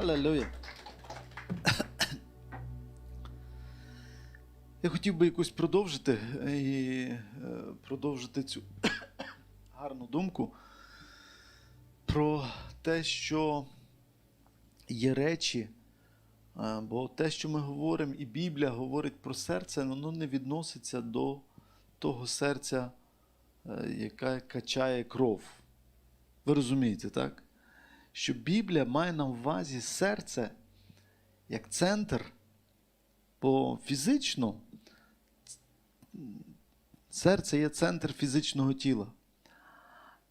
Алелуя. Я хотів би якось продовжити і е, продовжити цю гарну думку про те, що є речі, е, бо те, що ми говоримо, і Біблія говорить про серце, воно не відноситься до того серця, е, яке качає кров. Ви розумієте, так? Що Біблія має на увазі серце як центр, бо фізично серце є центр фізичного тіла.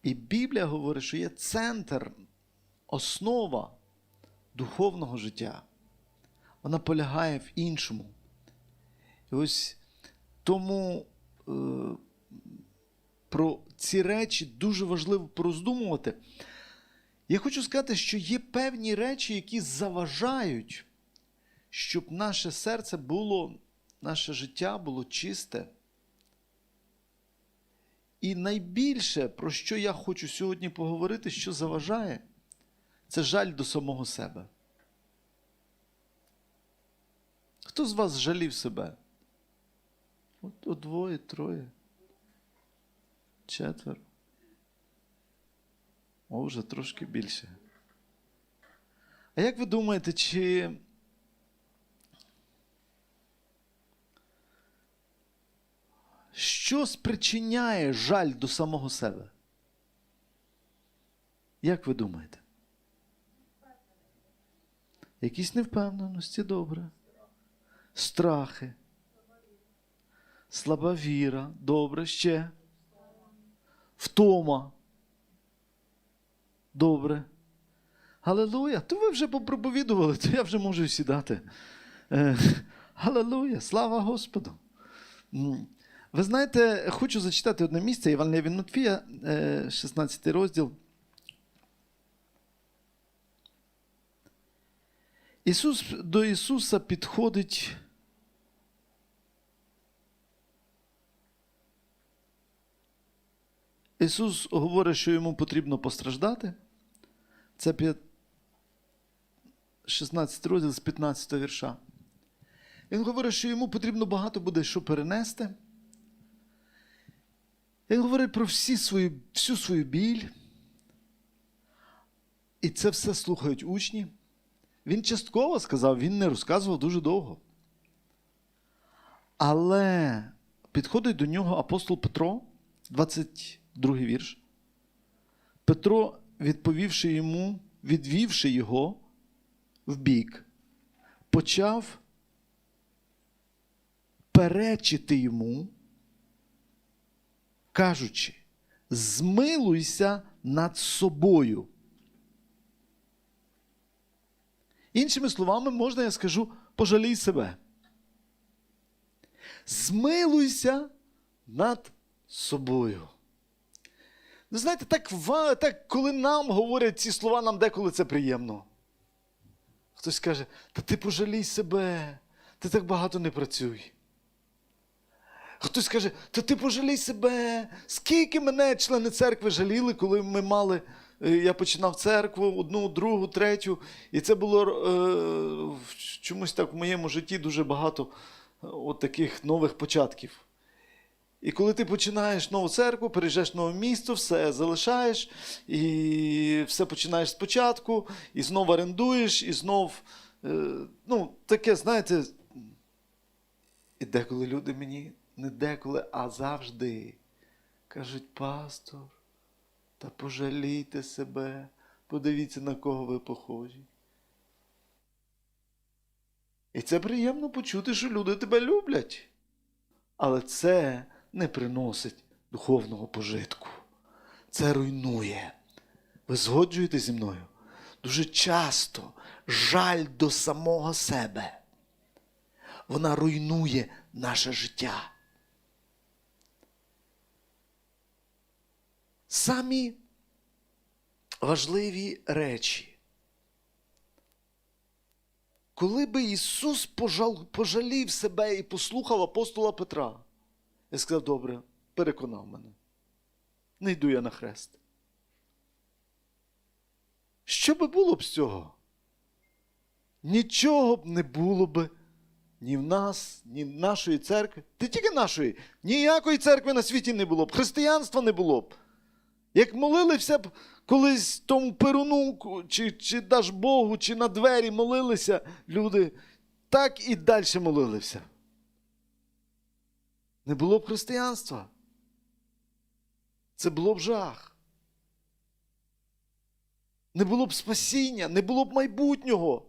І Біблія говорить, що є центр, основа духовного життя. Вона полягає в іншому. І ось тому е, про ці речі дуже важливо пороздумувати. Я хочу сказати, що є певні речі, які заважають, щоб наше серце було, наше життя було чисте. І найбільше, про що я хочу сьогодні поговорити, що заважає, це жаль до самого себе. Хто з вас жалів себе? От, от двоє, троє, четверо. О, вже трошки більше. А як ви думаєте, чи що спричиняє жаль до самого себе? Як ви думаєте? Якісь невпевненості добре. Страхи. Слаба віра. Добре ще. Втома. Добре. Галилуя. То ви вже попроповідували, то я вже можу сідати. Е, Галилуя. Слава Господу. Ви знаєте, хочу зачитати одне місце від е, 16 розділ. Ісус, до Ісуса підходить. Ісус говорить, що йому потрібно постраждати. Це п'ят- 16 розділ з 15 вірша. Він говорить, що йому потрібно багато буде що перенести. Він говорить про всі свої, всю свою біль. І це все слухають учні. Він частково сказав, він не розказував дуже довго. Але підходить до нього апостол Петро, 22 вірш. Петро, відповівши йому, відвівши його в бік, почав перечити йому, кажучи: змилуйся над собою. Іншими словами, можна я скажу, пожалій себе. Змилуйся над собою. Ви знаєте, так, так, коли нам говорять ці слова, нам деколи це приємно. Хтось каже, та ти пожалій себе, ти так багато не працюй. Хтось каже, та ти пожалій себе. Скільки мене члени церкви жаліли, коли ми мали. е, Я починав церкву, одну, другу, третю. І це було е, чомусь так в моєму житті дуже багато е, от таких нових початків. І коли ти починаєш нову церкву, переїжджаєш в нове місто, все залишаєш, і все починаєш спочатку, і знов орендуєш, і знов. Е, ну, таке, знаєте, і деколи люди мені, не деколи, а завжди кажуть, пастор, та пожалійте себе, подивіться, на кого ви похожі. І це приємно почути, що люди тебе люблять. Але це не приносить духовного пожитку. Це руйнує. Ви згоджуєте зі мною? Дуже часто жаль до самого себе. Вона руйнує наше життя. Самі важливі речі. Коли би Ісус пожалів себе і послухав апостола Петра, я сказав, добре, переконав мене. Не йду я на хрест. Що би було б з цього? нічого б не було б ні в нас, ні в нашої церкви. Ти тільки нашої, ніякої церкви на світі не було б, християнства не було б. Як молилися б колись тому перуну, чи, чи даж Богу, чи на двері молилися люди, так і далі молилися. Не було б християнства. Це було б жах. Не було б спасіння, не було б майбутнього,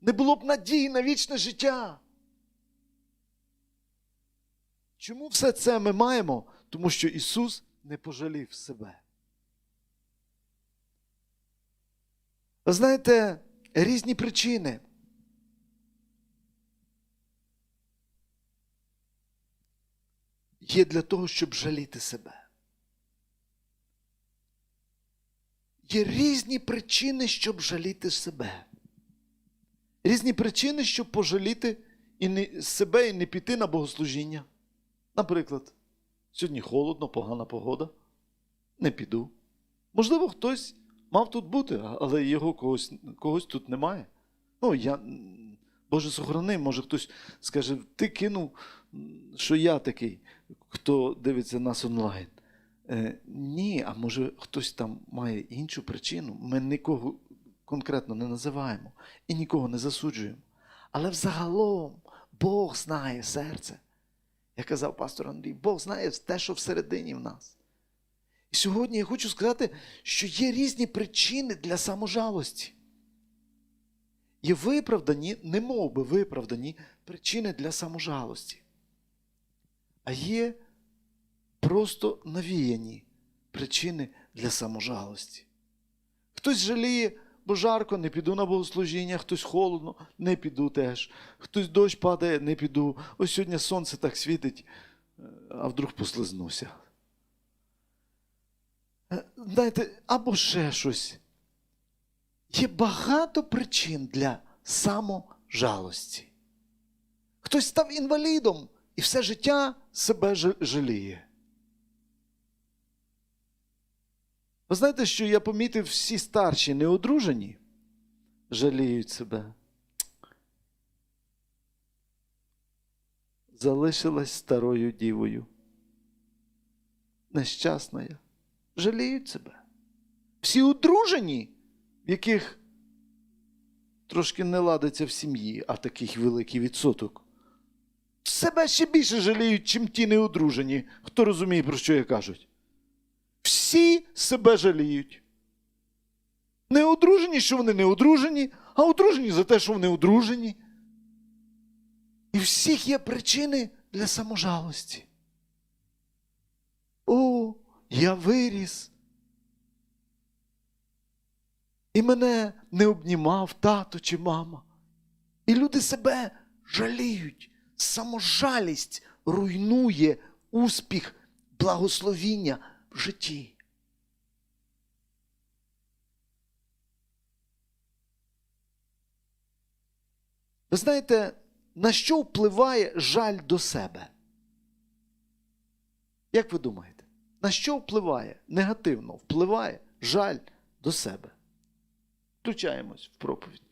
не було б надії на вічне життя. Чому все це ми маємо? Тому що Ісус не пожалів себе. Знаєте, різні причини. Є для того, щоб жаліти себе. Є різні причини, щоб жаліти себе. Різні причини, щоб пожаліти і не, себе і не піти на богослужіння. Наприклад, сьогодні холодно, погана погода. Не піду. Можливо, хтось мав тут бути, але його когось, когось тут немає. Ну, я, Боже, сохрани, може хтось скаже, ти кинув, що я такий, хто дивиться нас онлайн. Е, ні, а може хтось там має іншу причину. Ми нікого конкретно не називаємо і нікого не засуджуємо. Але взагалом Бог знає серце. Як казав пастор Андрій, Бог знає те, що всередині в нас. І сьогодні я хочу сказати, що є різні причини для саможалості. Є виправдані, не мов би виправдані причини для саможалості. А є просто навіяні причини для саможалості. Хтось жаліє, бо жарко, не піду на богослужіння, хтось холодно, не піду теж. Хтось дощ падає, не піду. Ось сьогодні сонце так світить, а вдруг послизнуся. Знаєте, або ще щось. Є багато причин для саможалості. Хтось став інвалідом і все життя себе жаліє. Ви знаєте, що я помітив, всі старші неодружені жаліють себе. Залишилась старою дівою. Нещасною. Жаліють себе. Всі одружені, в яких трошки не ладиться в сім'ї, а таких великий відсоток. Себе ще більше жаліють, чим ті неодружені. Хто розуміє, про що я кажуть? Всі себе жаліють. Не одружені, що вони не одружені, а одружені за те, що вони одружені. І всіх є причини для саможалості. О, я виріс. І мене не обнімав тато чи мама. І люди себе жаліють. Саможалість руйнує успіх, благословіння в житті. Ви знаєте, на що впливає жаль до себе? Як ви думаєте? На що впливає? Негативно впливає жаль до себе. Включаємось в проповідь.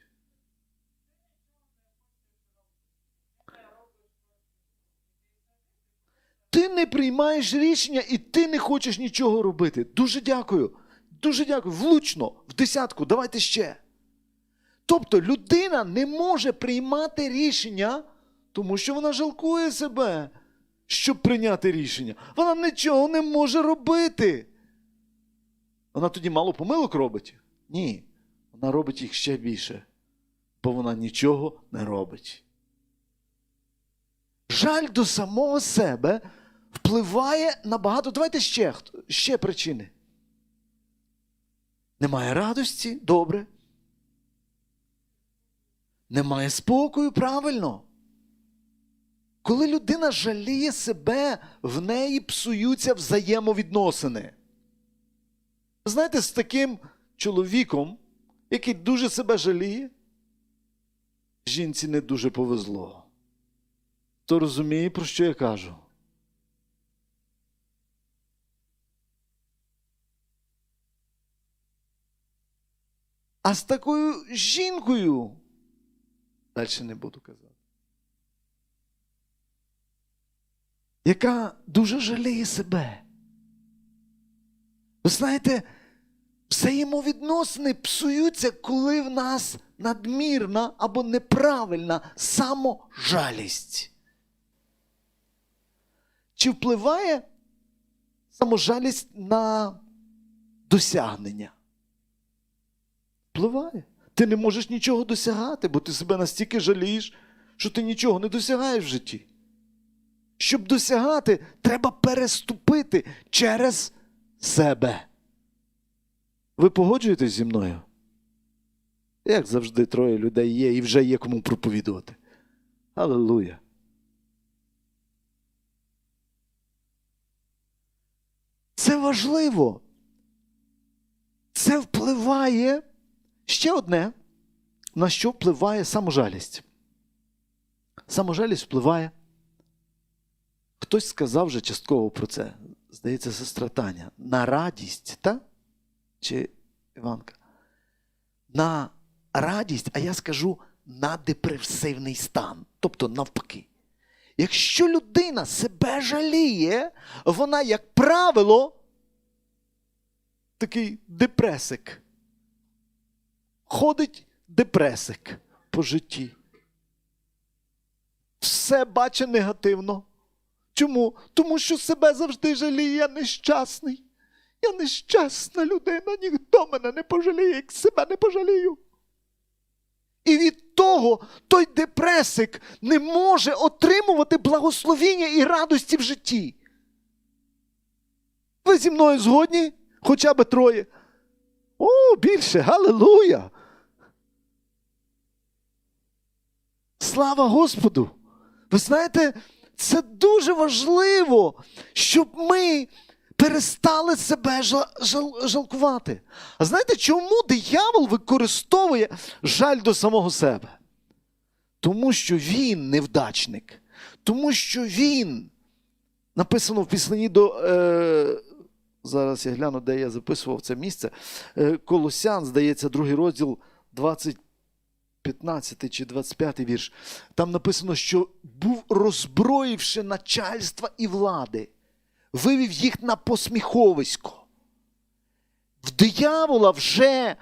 Ти не приймаєш рішення і ти не хочеш нічого робити. Дуже дякую. Дуже дякую. Влучно, в десятку, давайте ще. Тобто людина не може приймати рішення, тому що вона жалкує себе, щоб прийняти рішення. Вона нічого не може робити. Вона тоді мало помилок робить? Ні. Вона робить їх ще більше, бо вона нічого не робить. Жаль до самого себе впливає на багато. Давайте ще, ще причини. Немає радості, добре. Немає спокою, правильно. Коли людина жаліє себе, в неї псуються взаємовідносини. Знаєте, з таким чоловіком, який дуже себе жаліє, жінці не дуже повезло. Хто розуміє, про що я кажу? А з такою жінкою, Далі не буду казати. Яка дуже жаліє себе. Ви знаєте, взаємовідносини псуються, коли в нас надмірна або неправильна саможалість. Чи впливає саможалість на досягнення? Впливає. Ти не можеш нічого досягати, бо ти себе настільки жалієш, що ти нічого не досягаєш в житті. Щоб досягати, треба переступити через себе. Ви погоджуєтесь зі мною? Як завжди, троє людей є і вже є кому проповідувати. Аллилуйя. Це важливо. Це впливає ще одне, на що впливає саможалість. Саможалість впливає. Хтось сказав вже частково про це. Здається, сестра Таня. На радість, так? Чи Іванка? На радість, а я скажу на депресивний стан. Тобто навпаки. Якщо людина себе жаліє, вона, як правило, такий депресик. Ходить депресик по житті. Все бачить негативно. Чому? Тому що себе завжди жаліє, я нещасний. Я нещасна людина, ніхто мене не пожаліє, як себе не пожалію. І від того той депресик не може отримувати благословіння і радості в житті. Ви зі мною згодні? Хоча б троє. О, більше, галилуя! Слава Господу! Ви знаєте, це дуже важливо, щоб ми перестали себе жал, жал, жалкувати. А знаєте, чому диявол використовує жаль до самого себе? Тому що він невдачник, тому що він написано в післанні до. Е, зараз я гляну, де я записував це місце. Е, Колосян, здається, другий розділ 20. 15 чи 25 вірш, там написано, що був роззброївши начальства і влади, вивів їх на посміховисько. В диявола вже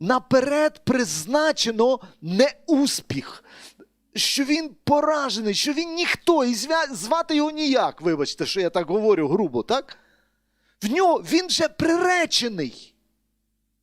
наперед призначено неуспіх, що він поражений, що він ніхто, і звати його ніяк, вибачте, що я так говорю грубо, так? В нього він вже приречений.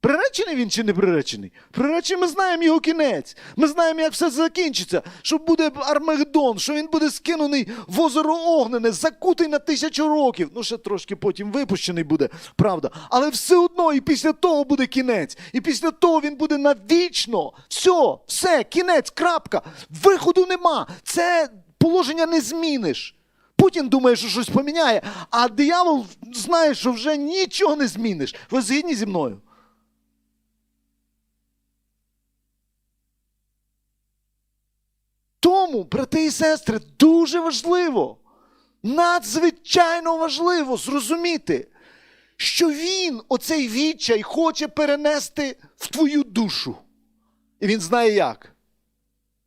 Приречений він чи не приречений? Приречений, ми знаємо його кінець. Ми знаємо, як все закінчиться, що буде Армагеддон, що він буде скинений в озеро Огнене, закутий на тисячу років. Ну, ще трошки потім випущений буде, правда. Але все одно і після того буде кінець. І після того він буде навічно. Все, все, кінець, крапка. Виходу нема. Це положення не зміниш. Путін думає, що щось поміняє, а диявол знає, що вже нічого не зміниш. Ви згідні зі мною? Тому, брати і сестри, дуже важливо, надзвичайно важливо зрозуміти, що він оцей відчай хоче перенести в твою душу. І він знає як?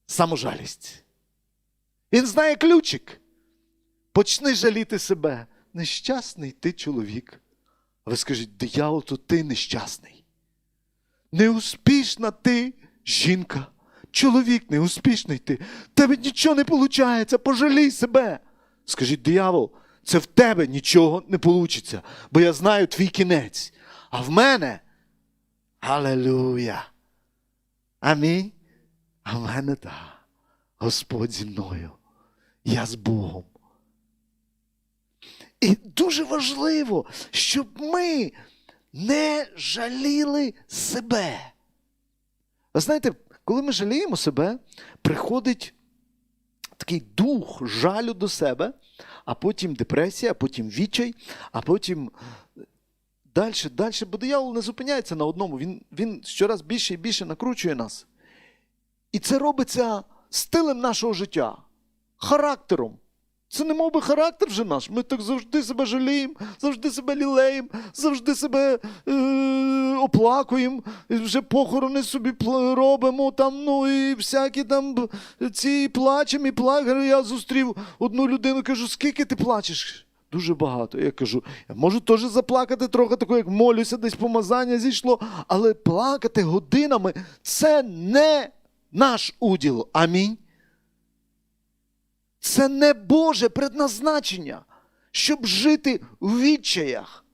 Саможалість. Він знає ключик. Почни жаліти себе. Нещасний ти чоловік. А ви скажіть, диявол, то ти нещасний. Неуспішна ти жінка. Чоловік неуспішний ти. Тебе нічого не виходить, пожалій себе. Скажіть, диявол, це в тебе нічого не вийде, бо я знаю твій кінець. А в мене. Алелуя. Амінь. А в мене так. Господь зі мною. Я з Богом. І дуже важливо, щоб ми не жаліли себе. Ви знаєте, коли ми жаліємо себе, приходить такий дух жалю до себе, а потім депресія, а потім відчай, а потім далі, далі, бо диявол не зупиняється на одному. Він, він щораз більше і більше накручує нас. І це робиться стилем нашого життя, характером. Це не мов би характер вже наш. Ми так завжди себе жаліємо, завжди себе лілеємо, завжди себе е- оплакуємо, вже похорони собі робимо, там, ну і всякі там ці плачемо і плачемо. Я зустрів одну людину, кажу, скільки ти плачеш? Дуже багато. Я кажу, я можу теж заплакати трохи, тако, як молюся, десь помазання зійшло, але плакати годинами це не наш уділ. Амінь. Це не Боже предназначення, щоб жити в відчаях,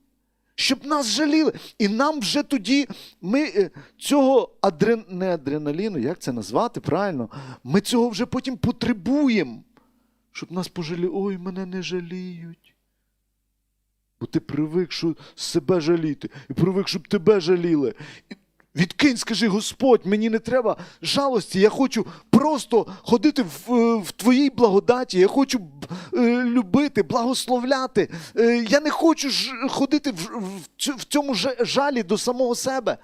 щоб нас жаліли. І нам вже тоді ми е, цього адрен... не адреналіну, як це назвати правильно? Ми цього вже потім потребуємо, щоб нас пожаліли. Ой, мене не жаліють. Бо ти привик, що себе жаліти, і привик, щоб тебе жаліли. Відкинь, скажи, Господь, мені не треба жалості. Я хочу просто ходити в, е, в твоїй благодаті. Я хочу е, любити, благословляти. Е, я не хочу ходити в, в, в цьому жалі до самого себе.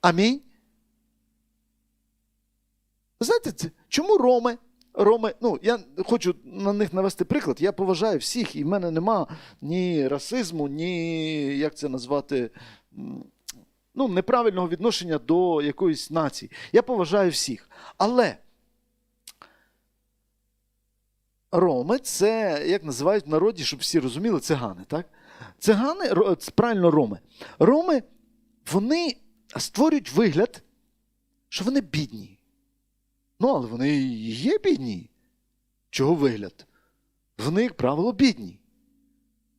Амінь. Знаєте, чому Роми? Роми, ну я хочу на них навести приклад. Я поважаю всіх, і в мене нема ні расизму, ні як це назвати. Ну, неправильного відношення до якоїсь нації. Я поважаю всіх. Але роми це, як називають в народі, щоб всі розуміли, цигани, так? Цигани, правильно, роми. Роми, вони створюють вигляд, що вони бідні. Ну, але вони і є бідні. Чого вигляд? Вони, як правило, бідні.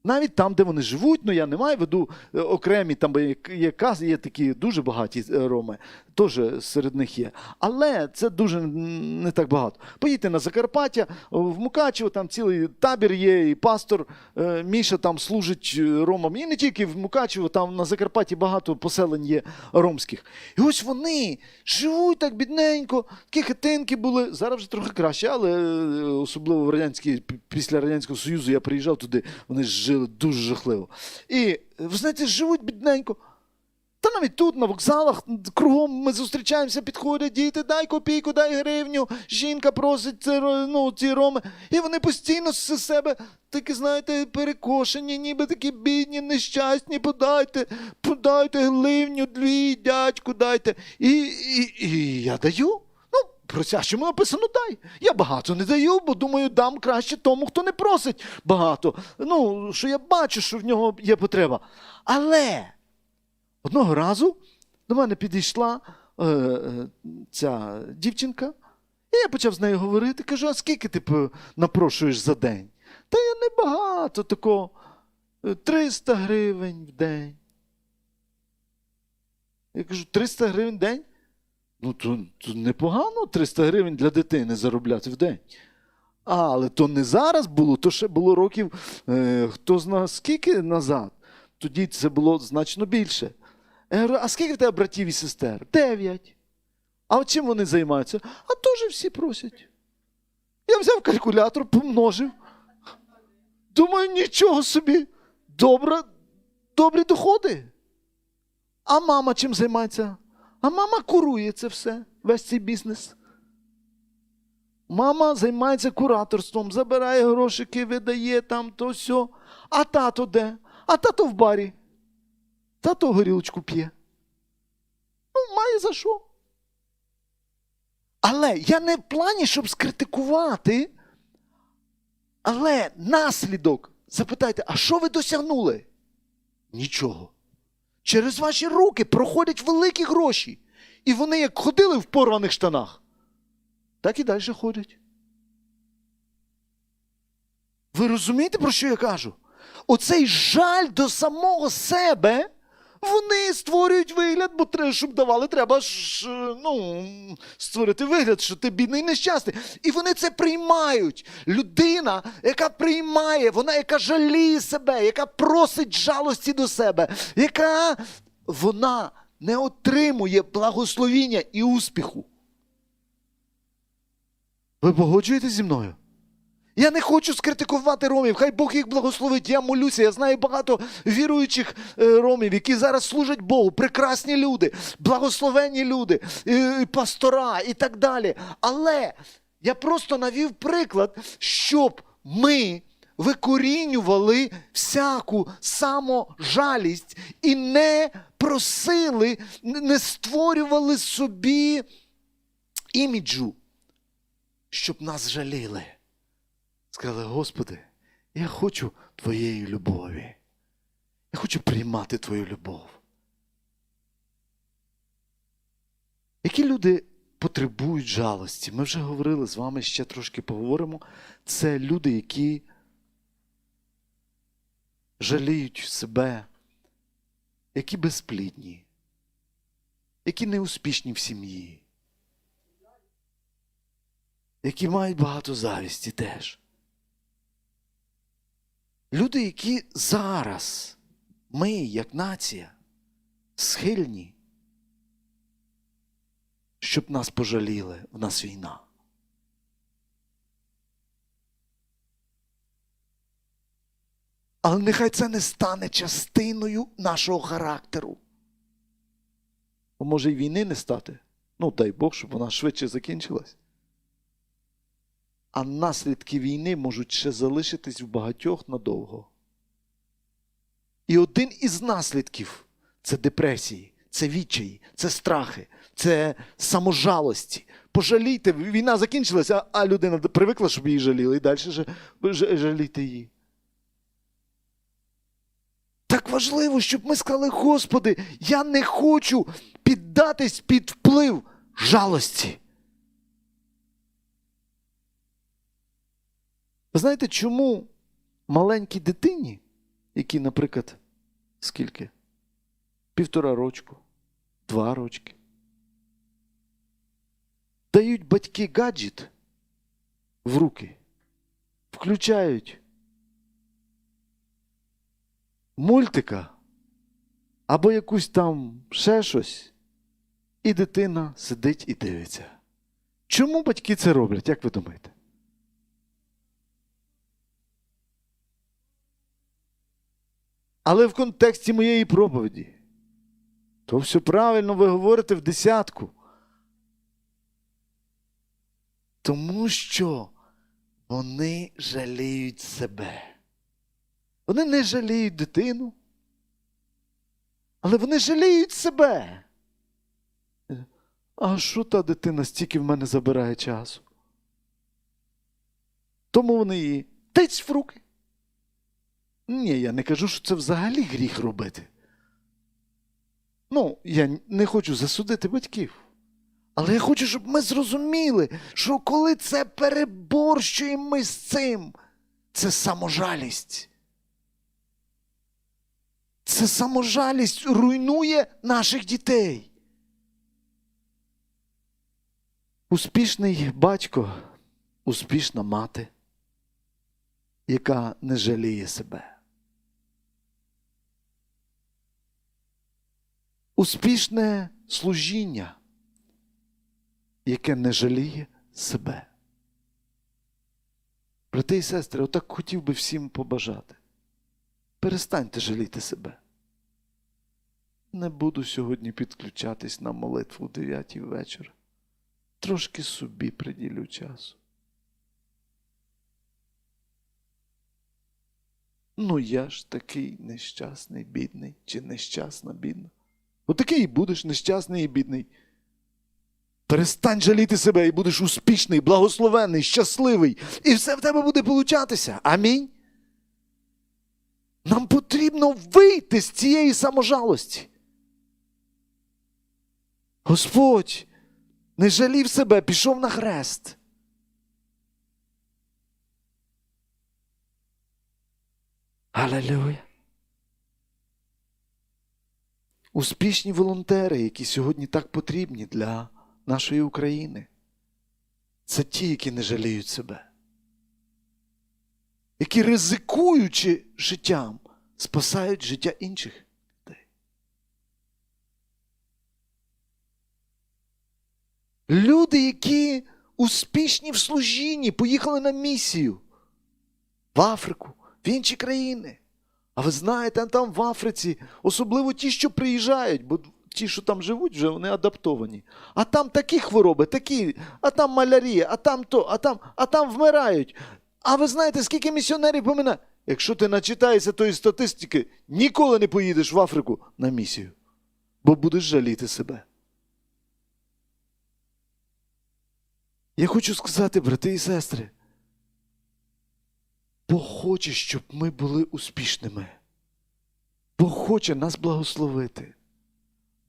Навіть там, де вони живуть, ну я не маю в виду е, окремі, там є, є, такі дуже багаті е, роми, теж серед них є. Але це дуже не так багато. Поїдьте на Закарпаття, в Мукачево, там цілий табір є, і пастор е, Міша там служить е, ромам. І не тільки в Мукачево, там на Закарпатті багато поселень є ромських. І ось вони живуть так бідненько, такі хатинки були. Зараз вже трохи краще, але е, особливо в радянській, після Радянського Союзу я приїжджав туди, вони жили дуже жахливо. І ви знаєте, живуть бідненько. Та навіть тут, на вокзалах, кругом ми зустрічаємося, підходять діти, дай копійку, дай гривню. Жінка просить ну, ці роми. І вони постійно з себе такі, знаєте, перекошені, ніби такі бідні, нещасні, подайте, подайте гривню, дві, дядьку, дайте. І, і, і я даю. Ну, просящому написано дай. Я багато не даю, бо думаю, дам краще тому, хто не просить багато. Ну, що я бачу, що в нього є потреба. Але. Одного разу до мене підійшла е, е, ця дівчинка, і я почав з нею говорити. Кажу, а скільки ти напрошуєш за день? Та я небагато, тако е, 300 гривень в день. Я кажу, 300 гривень в день? Ну, то, то непогано 300 гривень для дитини заробляти в день. Але то не зараз було, то ще було років, е, хто зна скільки назад. Тоді це було значно більше. Я говорю, а скільки в тебе братів і сестер? Дев'ять. А чим вони займаються? А теж всі просять. Я взяв калькулятор, помножив. Думаю, нічого собі. Добре, добрі доходи. А мама чим займається? А мама курує це все, весь цей бізнес. Мама займається кураторством, забирає грошики, видає там то все. А тато де? А тато в барі. Тато горілочку п'є. Ну, має за що. Але я не в плані, щоб скритикувати. Але наслідок. Запитайте, а що ви досягнули? Нічого. Через ваші руки проходять великі гроші. І вони як ходили в порваних штанах, так і далі ходять. Ви розумієте, про що я кажу? Оцей жаль до самого себе. Вони створюють вигляд, бо треба, щоб давали, треба ж ну, створити вигляд, що ти бідний нещасний. І вони це приймають. Людина, яка приймає, вона, яка жаліє себе, яка просить жалості до себе, яка вона не отримує благословіння і успіху. Ви погоджуєтесь зі мною? Я не хочу скритикувати ромів, хай Бог їх благословить. Я молюся. Я знаю багато віруючих е, ромів, які зараз служать Богу, прекрасні люди, благословенні люди, е, пастора і так далі. Але я просто навів приклад, щоб ми викорінювали всяку саможалість і не просили, не створювали собі іміджу, щоб нас жаліли. Сказали, Господи, я хочу Твоєї любові. Я хочу приймати Твою любов. Які люди потребують жалості? Ми вже говорили з вами, ще трошки поговоримо. Це люди, які жаліють себе, які безплідні, які неуспішні в сім'ї, які мають багато завісті теж. Люди, які зараз, ми, як нація, схильні, щоб нас пожаліли, в нас війна. Але нехай це не стане частиною нашого характеру. Бо може й війни не стати. Ну, дай Бог, щоб вона швидше закінчилась. А наслідки війни можуть ще залишитись в багатьох надовго. І один із наслідків це депресії, це відчаї, це страхи, це саможалості. Пожалійте, війна закінчилася, а людина привикла, щоб її жаліли, і далі ж- ж- жалійте її. Так важливо, щоб ми сказали, Господи, я не хочу піддатись під вплив жалості. Ви знаєте, чому маленькій дитині, якій, наприклад, скільки? Півтора рочку, два рочки, дають батьки гаджет в руки, включають мультика або якусь там ще щось, і дитина сидить і дивиться. Чому батьки це роблять, як ви думаєте? Але в контексті моєї проповіді, то все правильно ви говорите в десятку. Тому що вони жаліють себе. Вони не жаліють дитину, але вони жаліють себе. А що та дитина стільки в мене забирає часу? Тому вони її тиць в руки. Ні, я не кажу, що це взагалі гріх робити. Ну, я не хочу засудити батьків. Але я хочу, щоб ми зрозуміли, що коли це переборщуємо ми з цим, це саможалість. Це саможалість руйнує наших дітей. Успішний батько, успішна мати, яка не жаліє себе. Успішне служіння, яке не жаліє себе. Брати і сестри, отак хотів би всім побажати. Перестаньте жаліти себе. Не буду сьогодні підключатись на молитву о 9 вечора. Трошки собі приділю часу. Ну, я ж такий нещасний, бідний, чи нещасна, бідна. Отакий і будеш нещасний і бідний. Перестань жаліти себе і будеш успішний, благословений, щасливий. І все в тебе буде получатися. Амінь. Нам потрібно вийти з цієї саможалості. Господь не жалів себе, пішов на хрест. Алелюя. Успішні волонтери, які сьогодні так потрібні для нашої України, це ті, які не жаліють себе, які ризикуючи життям, спасають життя інших людей. Люди, які успішні в служінні, поїхали на місію в Африку, в інші країни. А ви знаєте, там в Африці, особливо ті, що приїжджають, бо ті, що там живуть, вже вони адаптовані. А там такі хвороби, такі, а там малярія, а там то, а там, а там вмирають. А ви знаєте, скільки місіонерів поминає? Якщо ти начитаєшся тої статистики, ніколи не поїдеш в Африку на місію, бо будеш жаліти себе. Я хочу сказати, брати і сестри, Бог хоче, щоб ми були успішними. Бог хоче нас благословити.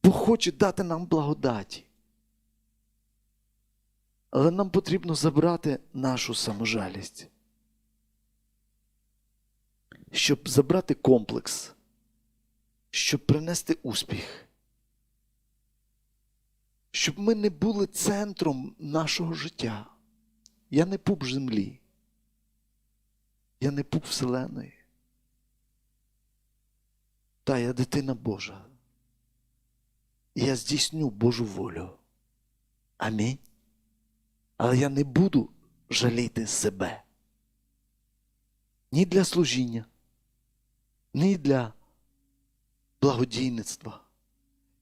Бог хоче дати нам благодаті. Але нам потрібно забрати нашу саможалість. Щоб забрати комплекс, щоб принести успіх. Щоб ми не були центром нашого життя. Я не пуп землі. Я не пуп Вселеної. Та я дитина Божа. І я здійсню Божу волю. Амінь. Але я не буду жаліти себе. Ні для служіння, ні для благодійництва.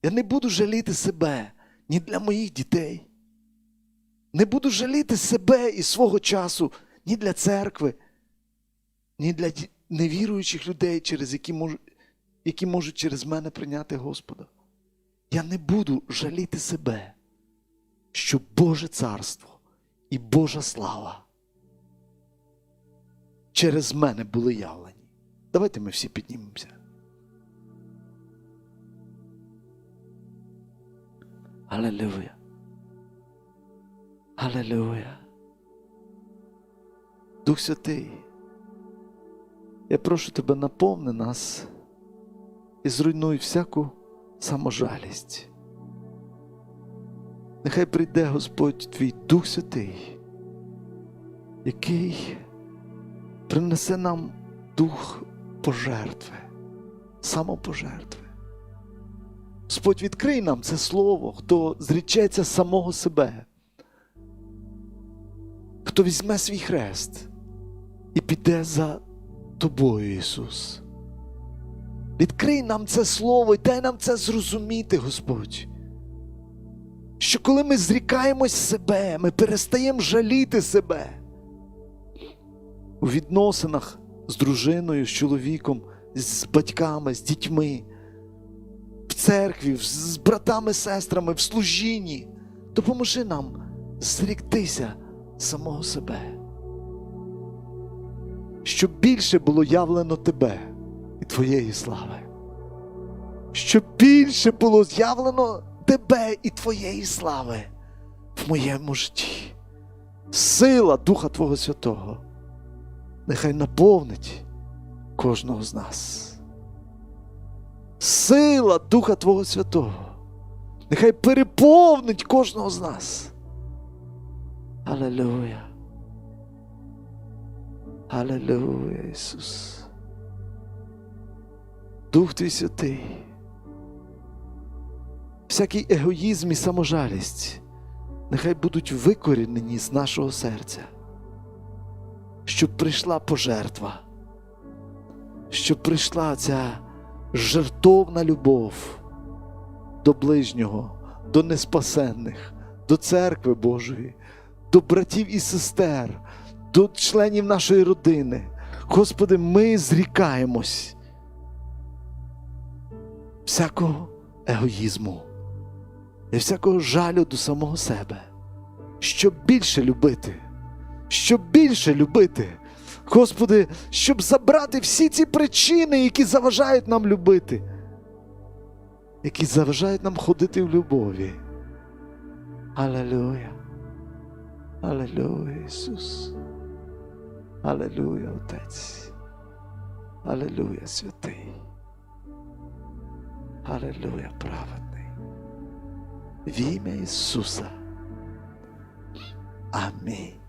Я не буду жаліти себе ні для моїх дітей. Не буду жаліти себе і свого часу ні для церкви, ні для невіруючих людей, через які можуть, які можуть через мене прийняти Господа. Я не буду жаліти себе, щоб Боже царство і Божа слава через мене були явлені. Давайте ми всі піднімемося. Алелуя. Алелуя. Дух Святий, я прошу тебе, наповни нас і зруйнуй всяку саможалість. Нехай прийде Господь твій Дух Святий, який принесе нам дух пожертви, самопожертви. Господь, відкрий нам це слово, хто зрічеться самого себе, хто візьме свій хрест і піде за тобою, Ісус. Відкрий нам це слово і дай нам це зрозуміти, Господь. Що коли ми зрікаємось себе, ми перестаємо жаліти себе у відносинах з дружиною, з чоловіком, з батьками, з дітьми, в церкві, з- братами, сестрами, в служінні. Допоможи нам зріктися самого себе. Щоб більше було явлено тебе і твоєї слави. Щоб більше було з'явлено тебе і твоєї слави в моєму житті. Сила Духа Твого Святого нехай наповнить кожного з нас. Сила Духа Твого Святого нехай переповнить кожного з нас. Аллилуйя. Аллилуйя, Ісус. Дух Твій Святий. Всякий егоїзм і саможалість нехай будуть викорінені з нашого серця, щоб прийшла пожертва, щоб прийшла ця жертовна любов до ближнього, до неспасенних, до церкви Божої, до братів і сестер, до членів нашої родини. Господи, ми зрікаємось всякого егоїзму і всякого жалю до самого себе, щоб більше любити, щоб більше любити. Господи, щоб забрати всі ці причини, які заважають нам любити, які заважають нам ходити в любові. Алелуя. Алелуя, Ісус. Алелуя, Отець. Алелуя, святий. Алелуя, праведний. В ім'я Ісуса. Амінь.